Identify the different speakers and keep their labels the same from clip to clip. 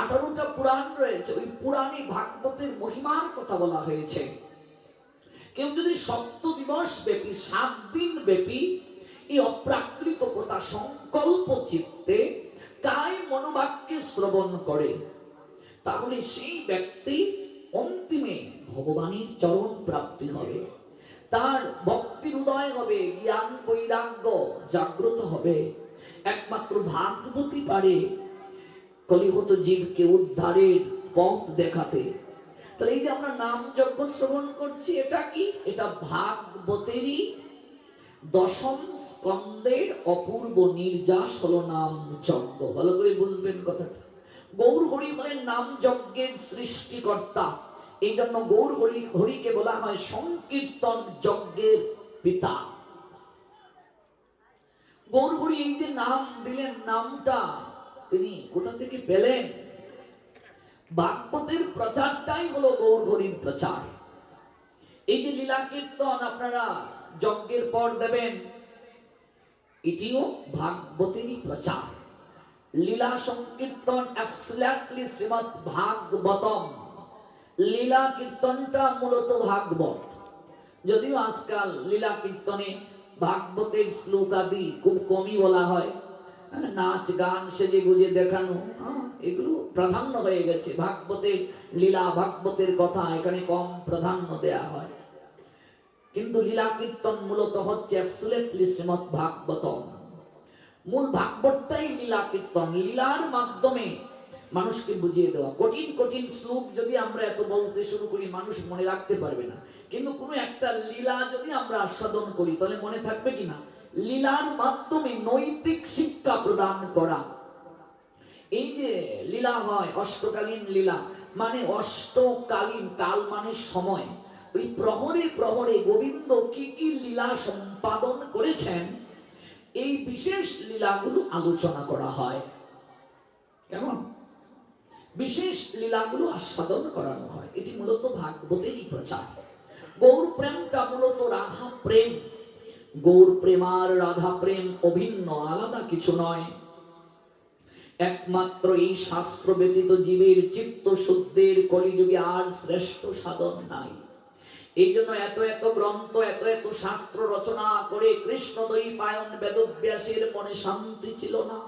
Speaker 1: আঠারোটা পুরাণ রয়েছে, ওই পুরাণে ভাগবতের মহিমার কথা বলা হয়েছে। কেউ যদি সপ্ত দিবস ব্যাপী সাত দিন ব্যাপী এই অপ্রাকৃত কথা সংকল্প চিত্তে তাই মনোবাক্যে শ্রবণ করে, তাহলে সেই ব্যক্তি অন্তিমে ভগবানের চরণ প্রাপ্তি হবে। তার ভক্তির উদয় হবে, জ্ঞান বৈরাগ্য জাগ্রত হবে। একমাত্র ভাগবতী পারে কলিহত জীবকে উদ্ধারের পথ দেখাতে। তাহলে এই যে আমরা নাম যজ্ঞ শ্রবণ করছি, এটা কি? এটা ভাগবতেরই দশম স্কন্দের অপূর্ব নির্যাস হলো নাম যজ্ঞ। ভালো করে বুঝবেন কথাটা। গৌর হরি হলেন নাম যজ্ঞের সৃষ্টিকর্তা। এই জন্য গৌর হরি, হরিকে বলা হয় সংকীর্তন যজ্ঞের পিতা। গৌর হরি এই যে নাম দিলেন, নামটা তিনি কোথা থেকে পেলেন? ভাগবতের প্রচারটাই হলো গৌর হরির প্রচার। এই যে লীলা কীর্তন আপনারা যজ্ঞের পর দেবেন এটিও ভাগবতেরই প্রচার। লীলা সংকীর্তন অ্যাবসলিউটলি শ্রীমৎ ভাগবতম। লীলা কীর্তনটা মূলত ভাগবত। যদিও আজকাল লীলা কীর্তনে ভাগবতের শ্লোক আদি খুব কমই বলা হ্যাঁ, নাচ গান সেজে গুজে দেখানো হ্যাঁ, এগুলো প্রাধান্য হয়ে গেছে। ভাগবতের লীলা ভাগবতের কথা এখানে কম প্রাধান্য দেয়া হয়। কিন্তু লীলা কীর্তন মূলত হচ্ছে ভাগবতম। মূল ভাগবতটাই লীলা কীর্তন। লীলার মাধ্যমে মানুষকে বুঝিয়ে দেওয়া। কঠিন কঠিন শ্লোক যদি আমরা এত বলতে শুরু করি মানুষ মনে রাখতে পারবে না। কিন্তু কোনো একটা লীলা যদি আমরা আস্বাদন করি তাহলে মনে থাকবে কিনা লীলার মাধ্যমে নৈতিক শিক্ষা প্রদান করা। এই যে লীলা হয়, অষ্টকালীন লীলা মানে অষ্টকালীন কাল মানে সময়। ওই প্রহরে প্রহরে গোবিন্দ কি কি লীলা সম্পাদন করেছেন, এই বিশেষ লীলাগুলো আলোচনা করা হয়। কেমন? বিশেষ লীলাগুলো আস্বাদন করানো হয়। এটি মূলত ভাগবতেরই প্রচার। গৌর প্রেমটা মূলত রাধা প্রেম। গৌর প্রেম আর রাধা প্রেম অভিন্ন, আলাদা কিছু নয়। একমাত্র এই শাস্ত্র ব্যতীত জীবের চিত্ত শুদ্ধের কলিযুগে আর শ্রেষ্ঠ সাধন নাই। এই জন্য এত এত গ্রন্থ, এত এত শাস্ত্র রচনা করে কৃষ্ণ পায়ন বেদব্যাসের মনে শান্তি ছিল না।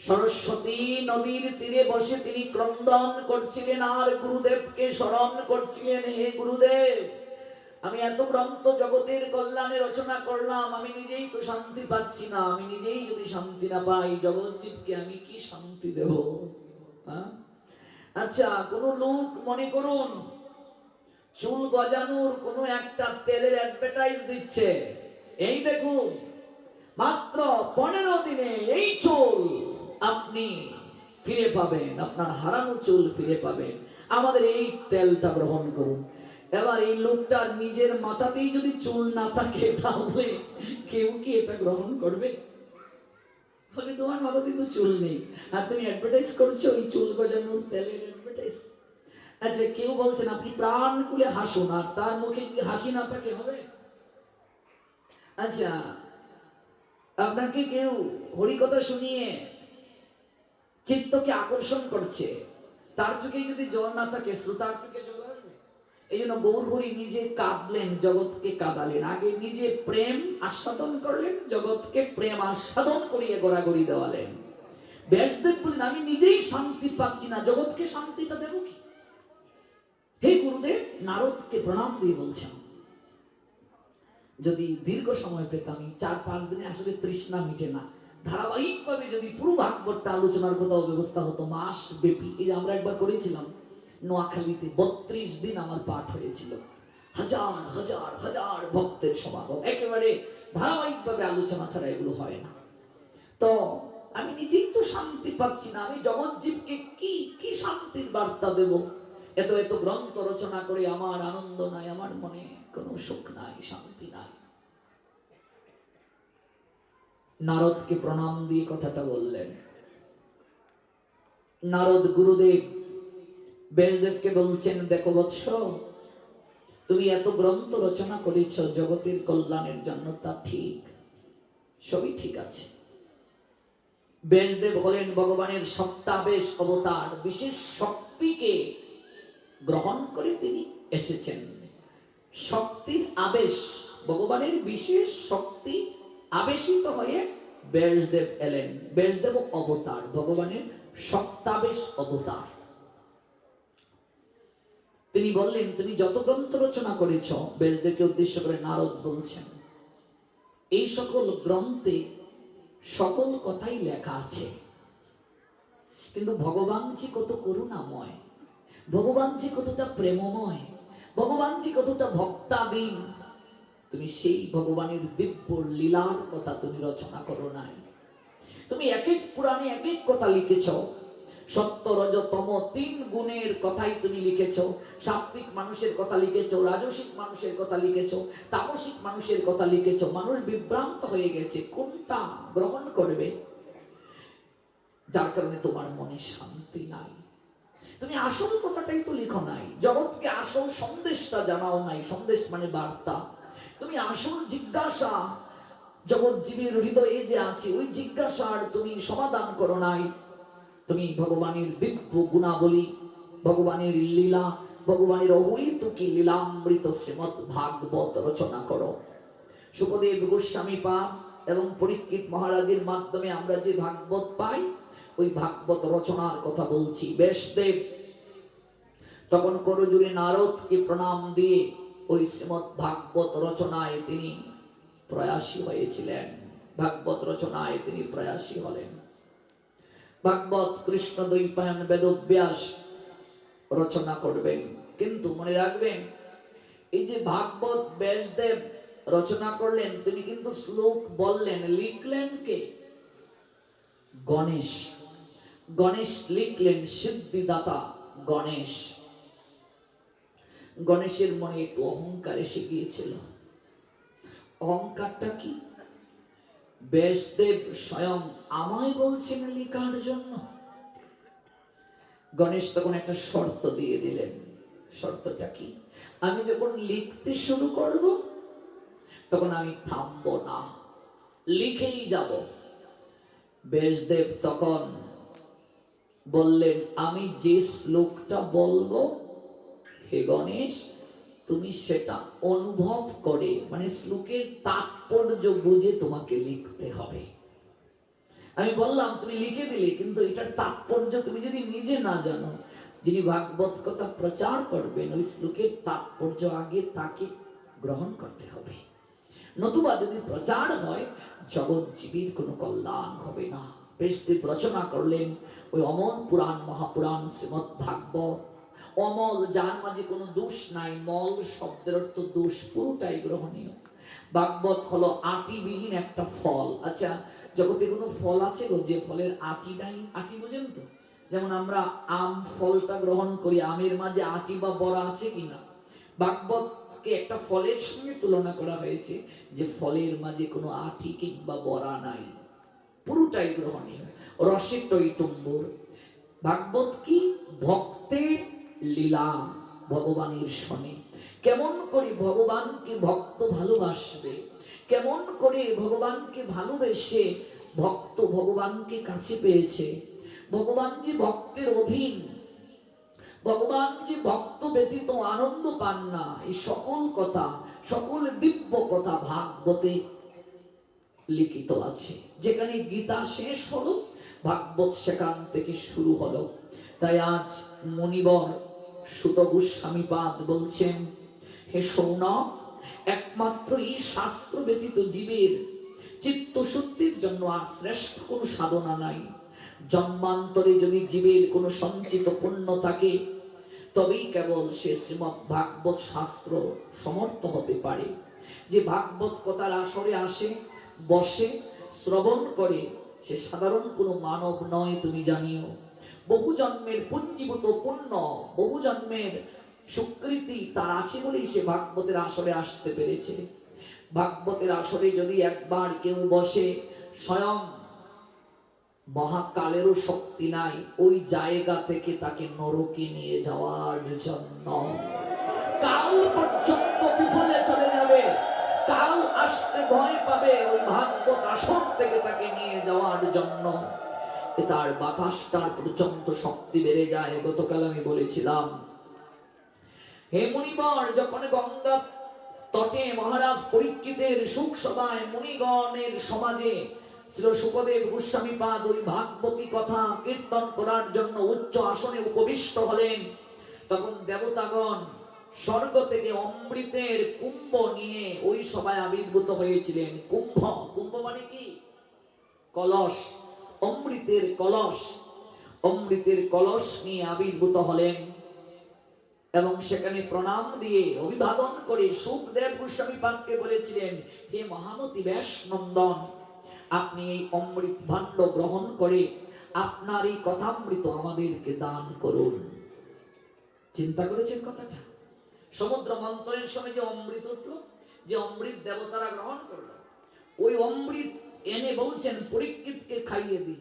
Speaker 1: সরস্বতী নদীর তীরে বসে তিনি ক্রন্দন করছিলেন আর গুরুদেবকে স্মরণ করছিলেন, হে গুরুদেব! আমি এত গ্রন্থ জগতের কল্যাণে রচনা করলাম, আমি নিজেই তো শান্তি পাচ্ছি না, আমি নিজেই যদি শান্তি না পাই, জগৎ জীবকে আমি কি শান্তি দেব? হ্যাঁ? আচ্ছা কোন লোক মনে করুন, চুল গজানোর কোনো একটা তেলের অ্যাডভার্টাইজ দিচ্ছে। এই দেখুন, মাত্র পনেরো দিনে এই চুল আপনি ফিরে পাবেন, আপনার হারানো চুল ফিরে পাবেন। আমাদের এই তেলটা গ্রহণ করুন। এবার এই লোকটার নিজের মাথাতেই যদি চুল না থাকে, তাহলে কেউ কি এটা গ্রহণ করবে? বলে তোমার মাথাতেই তো চুল নেই। আর তুমি অ্যাডভার্টাইজ করছ ওই চুল গজানোর তেলের অ্যাডভার্টাইজ আচ্ছা কেউ বলছেন আপনি প্রাণ খুলে হাসুন, আর তার মুখে যদি হাসি না থাকে, হবে? আচ্ছা আপনাকে কেউ হরিকথা শুনিয়ে চিত্তকে আকর্ষণ করছে, তার চোখে যদি জল না থাকে, শ্রোতার চোখে জল এই জন্য গৌর হরি নিজে কাঁদলেন, জগৎকে কাঁদালেন। আগে নিজে প্রেম আস্বাদন করলেন, জগৎকে প্রেম আস্বাদন করিয়ে গড়াগড়ি দেওয়ালেন। ব্যাসদেব বললেন, আমি নিজেই শান্তি পাচ্ছি না, জগৎকে শান্তিটা দেব কি? হে গুরুদেব, নারদকে প্রণাম দিয়ে বলছেন, যদি দীর্ঘ সময় পেতাম চার পাঁচ দিনে আসলে তৃষ্ণা মিটে না। ধারাবাহিকভাবে যদি পুরো ভাগবতটা আলোচনার কোথাও ব্যবস্থা হতো, মাস ব্যাপী। এই আমরা একবার করেছিলাম নোয়াখালীতে বত্রিশ দিন আমার পাঠ হয়েছিল। হাজার হাজার হাজার ভক্তের সমাগম। একেবারে ধারাবাহিকভাবে আলোচনা ছাড়া এগুলো হয় না। তো আমি নিজেই তো শান্তি পাচ্ছি না। আমি জগৎ জীবকে কি কি শান্তির বার্তা দেব? এত এত গ্রন্থ রচনা করে আমার আনন্দ নাই, আমার মনে কোনো সুখ নাই, শান্তি নাই। নারদকে প্রণাম দিয়ে কথাটা বললেন। নারদ গুরুদেব ব্যাসদেবকে বলছেন, দেখো বৎস, তুমি এত গ্রন্থ রচনা করেছ, জগতের কল্যাণের জন্য তা ঠিক, সবই ঠিক আছে। ব্যাসদেব হলেন ভগবানের সত্তাবেশ অবতার, বিশেষ শক্তিকে গ্রহণ করে তিনি এসেছেন। শক্তির আবেশ, ভগবানের বিশেষ শক্তি আবেশিত হয়ে ব্যাসদেব এলেন। ব্যাসদেব অবতার, ভগবানের সত্তাবেশ অবতার। তিনি বললেন, তুমি যত গ্রন্থ রচনা করেছ ব্যাসদেবকে উদ্দেশ্য করে নারদ বলছেন, এই সকল গ্রন্থে সকল কথাই লেখা আছে। কিন্তু ভগবান যে কত করুণাময় ভগবান যে কতটা প্রেমময় ভগবান যে কতটা ভক্তাধীন। তুমি সেই ভগবানের দিব্য লীলার কথা তুমি রচনা করো নাই। তুমি এক এক পুরাণে এক এক কথা লিখেছ সত্য রজতম তিন গুণের কথাই তুমি লিখেছ। সাত্বিক মানুষের কথা লিখেছ, রাজসিক মানুষের কথা লিখেছ, তামসিক মানুষের কথা লিখেছ। মানুষ বিভ্রান্ত হয়ে গেছে, কোনটা গ্রহণ করবে? যার কারণে তোমার মনে শান্তি নাই। তুমি আসল কথাটাই তো লিখো নাই। জগৎকে আসল সন্দেশটা জানাও নাই। সন্দেশ মানে বার্তা। তুমি আসল জিজ্ঞাসা জগৎ জীবের হৃদয়ে যে আছে, ওই জিজ্ঞাসার তুমি সমাধান করো নাই। তুমি ভগবানের দিব্য গুণাবলী, ভগবানের লীলা, ভগবানের অহৈতুকী লীলামৃত শ্রীমৎ ভাগবত রচনা করো। সুখদেব গোস্বামী পা এবং পরীক্ষিত মহারাজের মাধ্যমে আমরা যে ভাগবত পাই, ওই ভাগবত রচনার কথা বলছি। ব্যাসদেব তখন করজুড়ে নারদকে প্রণাম দিয়ে ওই শ্রীমৎ ভাগবত রচনায় তিনি প্রয়াসী হয়েছিলেন। ভাগবত রচনায় তিনি প্রয়াসী হলেন। ভাগবত কৃষ্ণ দৈপায়ন, বেদব্যাস রচনা করবেন। কিন্তু মনে রাখবেন, এই যে ভাগবত ব্যাসদেব রচনা করলেন, তিনি কিন্তু শ্লোক বললেন, লিখলেন কে? গণেশ। গণেশ লিখলেন সিদ্ধিদাতা গণেশ। গণেশের মনে একটু অহংকার এসে গিয়েছিল। অহংকারটা কি? ব্যাসদেব স্বয়ং আমায় বলছেন লেখার জন্য। গণেশ তখন একটা শর্ত দিয়ে দিলেন। শর্তটা কি? আমি যখন লিখতে শুরু করব, তখন আমি থামবো না, লিখেই যাব। ব্যাসদেব তখন বললেন, আমি যে শ্লোকটা বলব, হে গণেশ তুমি সেটা অনুভব করে মানে শ্লোকের তাৎপর্য বুঝে তোমাকে লিখতে হবে। আমি বললাম, তুমি লিখে দিলে, কিন্তু এটার তাৎপর্য তুমি যদি নিজে না জানো, যিনি ভাগবত কথা প্রচার করবেন, ওই শ্লোকের তাৎপর্য আগে তাকে গ্রহণ করতে হবে। নতুবা যদি প্রচার হয়, জগৎ জীবীর কোনো কল্যাণ হবে না। বেশদেব রচনা করলেন, ওই অমন পুরাণ, মহাপুরাণ শ্রীমৎ ভাগবত অমল, যার মাঝে কোনো দোষ নাই, মল শব্দের অর্থ দোষ পুরোটাই গ্রহণীয়। ভাগবত হলো আটিবিহীন একটা ফল। আচ্ছা জগতে কোনো ফল আছে গো? যে ফলের আটি নাই, আটি বোঝেন তো? যেমন আমরা আম ফলটা গ্রহণ করি, আমের মাঝে আটি বা বড়া আছে কিনা? ভাগবতকে একটা ফলের সঙ্গে তুলনা করা হয়েছে যে ফলের মাঝে কোনো আটি কিংবা বড়া নাই। পুরোটাই গ্রহণীয়। রসে টইটম্বর ভাগবত কি? ভক্তের লীলা ভগবানের শনে কেমন করে ভগবানকে ভক্ত ভালোবাসবে, কেমন করে ভগবানকে ভালোবেসে ভক্ত ভগবানকে কাছে পেয়েছে। ভগবান যে ভক্তের অধীন, ভগবান যে ভক্ত ব্যতীত আনন্দ পান না এই সকল কথা, সকল দিব্য কথা ভাগবতে লিখিত আছে। যেখানে গীতা শেষ হলো, ভাগবত সেখান থেকে শুরু হলো। তাই আজ মণিবর সুত গোস্বামীপাদ বলছেন, হে সৌনক, একমাত্র এই শাস্ত্র ব্যতীত জীবের চিত্ত শুদ্ধির জন্য আর শ্রেষ্ঠ কোনো সাধনা নাই। জন্মান্তরে যদি জীবের কোনো সঞ্চিত পুণ্য থাকে, তবেই কেবল সে শ্রীমৎ ভাগবত শাস্ত্র সমর্থ হতে পারে। যে ভাগবত কথার আসরে আসে, বসে, শ্রবণ করে, সে সাধারণ কোনো মানব নয় তুমি জানিও। বহু জন্মের পুঞ্জীভূত পুণ্য বহু জন্মের স্বীকৃতি তার আছে বলেই সে ভাগবতের আসরে আসতে পেরেছে। ভাগবতের আসরে যদি একবার কেউ বসে, স্বয়ং মহাকালেরও শক্তি নাই, ওই জায়গা থেকে তাকে নরকে নিয়ে যাওয়ার জন্য। কাল পর্যন্ত বিফলে চলে যাবে, কাল আসতে ভয় পাবে, ওই ভাগবত আসর থেকে তাকে নিয়ে যাওয়ার জন্য। তার বাতাসটার প্রচণ্ড শক্তি বেড়ে যায়। গতকাল আমি বলেছিলাম, হে মুনিবর যখন গঙ্গা তটে মহারাজ পরীক্ষিতের সুখ সভায় মুনিগণের সমাজে শ্রী সুখদেব গোস্বামী পাদ ওই ভাগবতী কথা কীর্তন করার জন্য উচ্চ আসনে উপবিষ্ট হলেন, তখন দেবতাগণ স্বর্গ থেকে অমৃতের কুম্ভ নিয়ে ওই সভায় আবির্ভূত হয়েছিলেন। কুম্ভ কুম্ভ মানে কি? কলস। অমৃতের কলস অমৃতের কলস নিয়ে আবির্ভূত হলেন। এবং সেখানে প্রণাম দিয়ে অভিবাদন করে সুখদেব গোস্বামী পাদকে বলেছিলেন, হে মহামতি ব্যাস নন্দন আপনি এই অমৃত ভাণ্ড গ্রহণ করে আপনার এই কথামৃত আমাদেরকে দান করুন। চিন্তা করেছেন কথাটা? সমুদ্র মন্থনের সময় যে অমৃত উঠল, যে অমৃত দেবতারা গ্রহণ করল, ওই অমৃত এনে বলছেন পরীক্ষিতকে খাইয়ে দিন